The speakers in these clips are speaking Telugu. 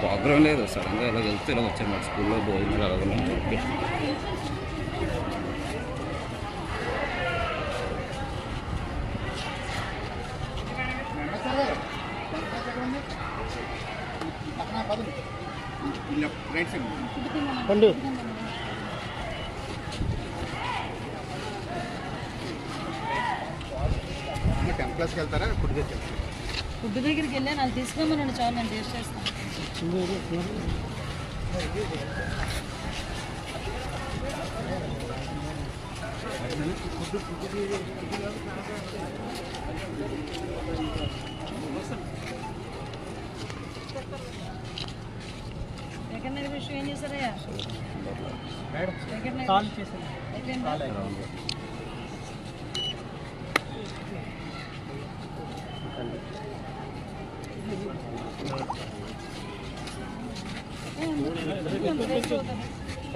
ప్రోగ్రామ్ లేదు. సడన్గా ఇలా వెళ్తే ఇలా వచ్చాను మా స్కూల్లో భోజనాలు అలాగే అని చెప్పి. రైట్ సైడ్ పండు టెన్త్ క్లాస్కి వెళ్తారా? దగ్గరికి వెళ్తారా ఫుడ్ దగ్గరికి వెళ్ళి నాకు తీసుకోమన్నాను చాలు నేను టేస్ట్ చేస్తాను సెకండ్ నగర్ విషయం ఏం చేశారయ్యా సెకండ్ నగర్ కాల్ చేశాను అయిపోయిందా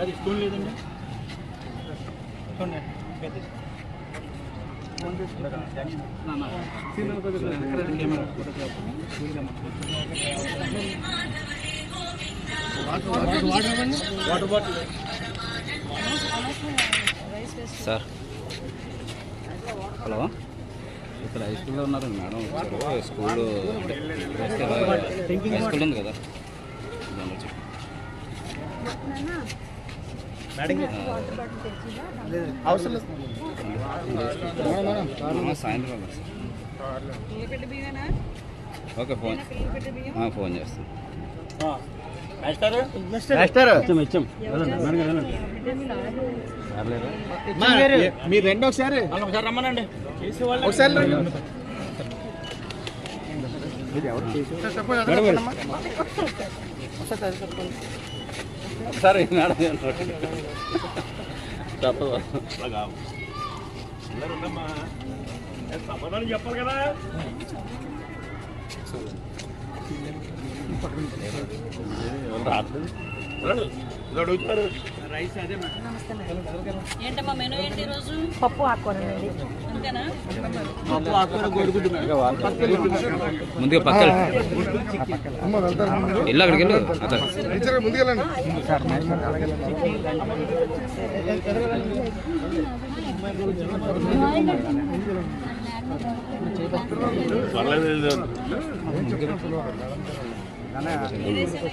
అది స్కూల్ లేదండి వాటర్ బాటిల్ సార్. హలో. ఇక్కడ హై స్కూల్లో ఉన్నారు మేడం. వచ్చారు స్కూల్ హై స్కూల్ ఉంది కదా. సాయంత్రం ఓకే ఫోన్. ఫోన్ చేస్తాను మీరు రెండు ఒకసారి. ఒకసారి రమ్మనండి. ఒకసారి మేడం తప్పదు. చెప్పాలి కదా రైస్ అదే ఏంటమ్మా మెనూ ఏంటి ఈరోజు పప్పు ఆకుకూరలండి. ముందుగా పక్కన ఇల్లు అక్కడికి వెళ్ళు ముందుకెళ్ళండి ఏదేసారా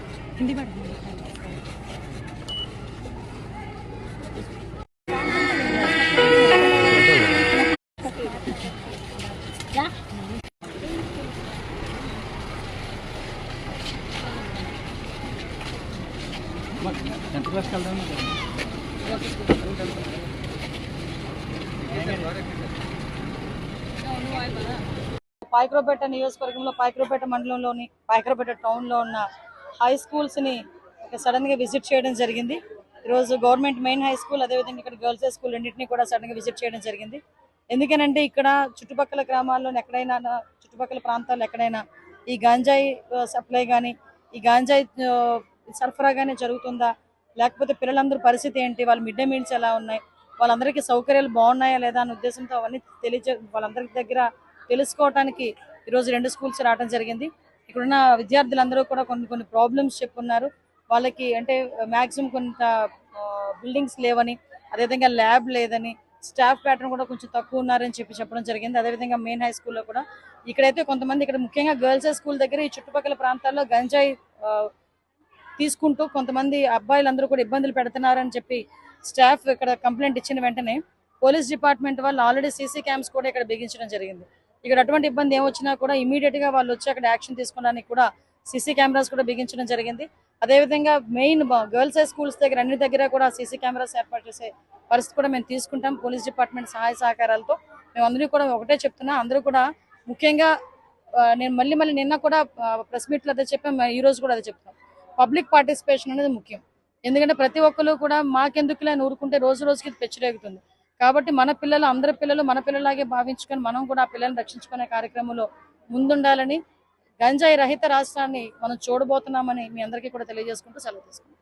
హిందీ టెన్త్ క్లాస్కి వెళ్దాం నియోజకవర్గంలో పాయకరపేట మండలంలోని పాయకరపేట టౌన్లో ఉన్న హై స్కూల్స్ని సడన్గా విజిట్ చేయడం జరిగింది. ఈరోజు గవర్నమెంట్ మెయిన్ హై స్కూల్ అదేవిధంగా ఇక్కడ గర్ల్స్ హై స్కూల్ రెండింటినీ కూడా సడన్గా విజిట్ చేయడం జరిగింది. ఎందుకనంటే ఇక్కడ చుట్టుపక్కల గ్రామాల్లో ఎక్కడైనా చుట్టుపక్కల ప్రాంతాల్లో ఎక్కడైనా ఈ గాంజాయి సప్లై కానీ ఈ గాంజాయి సరఫరా కానీ జరుగుతుందా? లేకపోతే పిల్లలందరూ పరిస్థితి ఏంటి? వాళ్ళ మిడ్ డే మీల్స్ ఎలా ఉన్నాయి? వాళ్ళందరికీ సౌకర్యాలు బాగున్నాయా లేదా అనే ఉద్దేశంతో అవన్నీ తెలియజే వాళ్ళందరి దగ్గర తెలుసుకోవటానికి ఈరోజు రెండు స్కూల్స్ రావడం జరిగింది. ఇక్కడున్న విద్యార్థులందరూ కూడా కొన్ని కొన్ని ప్రాబ్లమ్స్ చెప్పున్నారు. వాళ్ళకి అంటే మ్యాక్సిమం కొంత బిల్డింగ్స్ లేవని అదేవిధంగా ల్యాబ్ లేదని స్టాఫ్ ప్యాటర్న్ కూడా కొంచెం తక్కువ ఉన్నారని చెప్పి చెప్పడం జరిగింది. అదేవిధంగా మెయిన్ హై స్కూల్లో కూడా ఇక్కడైతే కొంతమంది ఇక్కడ ముఖ్యంగా గర్ల్స్ హై స్కూల్ దగ్గర ఈ చుట్టుపక్కల ప్రాంతాల్లో గంజాయి తీసుకుంటూ కొంతమంది అబ్బాయిలందరూ కూడా ఇబ్బందులు పెడుతున్నారని చెప్పి స్టాఫ్ ఇక్కడ కంప్లైంట్ ఇచ్చిన వెంటనే పోలీస్ డిపార్ట్మెంట్ వాళ్ళు ఆల్రెడీ సీసీ క్యామ్స్ కూడా ఇక్కడ బిగించడం జరిగింది. ఇక్కడ అటువంటి ఇబ్బంది ఏమొచ్చినా కూడా ఇమీడియట్గా వాళ్ళు వచ్చి అక్కడ యాక్షన్ తీసుకోవడానికి కూడా సీసీ కెమెరాస్ కూడా బిగించడం జరిగింది. అదేవిధంగా మెయిన్ గర్ల్స్ హై స్కూల్స్ దగ్గర అన్ని దగ్గర కూడా సీసీ కెమెరాస్ ఏర్పాటు చేసే పరిస్థితి కూడా మేము తీసుకుంటాం. పోలీస్ డిపార్ట్మెంట్ సహాయ సహకారాలతో. మేము అందరూ కూడా ఒకటే చెప్తున్నా అందరూ కూడా ముఖ్యంగా నేను మళ్ళీ మళ్ళీ నిన్న కూడా ప్రెస్ మీట్లో అదే చెప్పాం ఈ రోజు కూడా అదే చెప్తాం పబ్లిక్ పార్టిసిపేషన్ అనేది ముఖ్యం. ఎందుకంటే ప్రతి ఒక్కరు కూడా మాకెందుకులే ఊరుకుంటే రోజు రోజుకి ఇది పెచ్చిరేగుతుంది. కాబట్టి మన పిల్లలు అందరి పిల్లలు మన పిల్లలాగే భావించుకొని మనం కూడా ఆ పిల్లల్ని రక్షించుకునే కార్యక్రమంలో ముందుండాలని గంజాయి రహిత రాష్ట్రాన్ని మనం చూడబోతున్నామని మీ అందరికీ కూడా తెలియజేసుకుంటూ సెలవు తీసుకుంటాం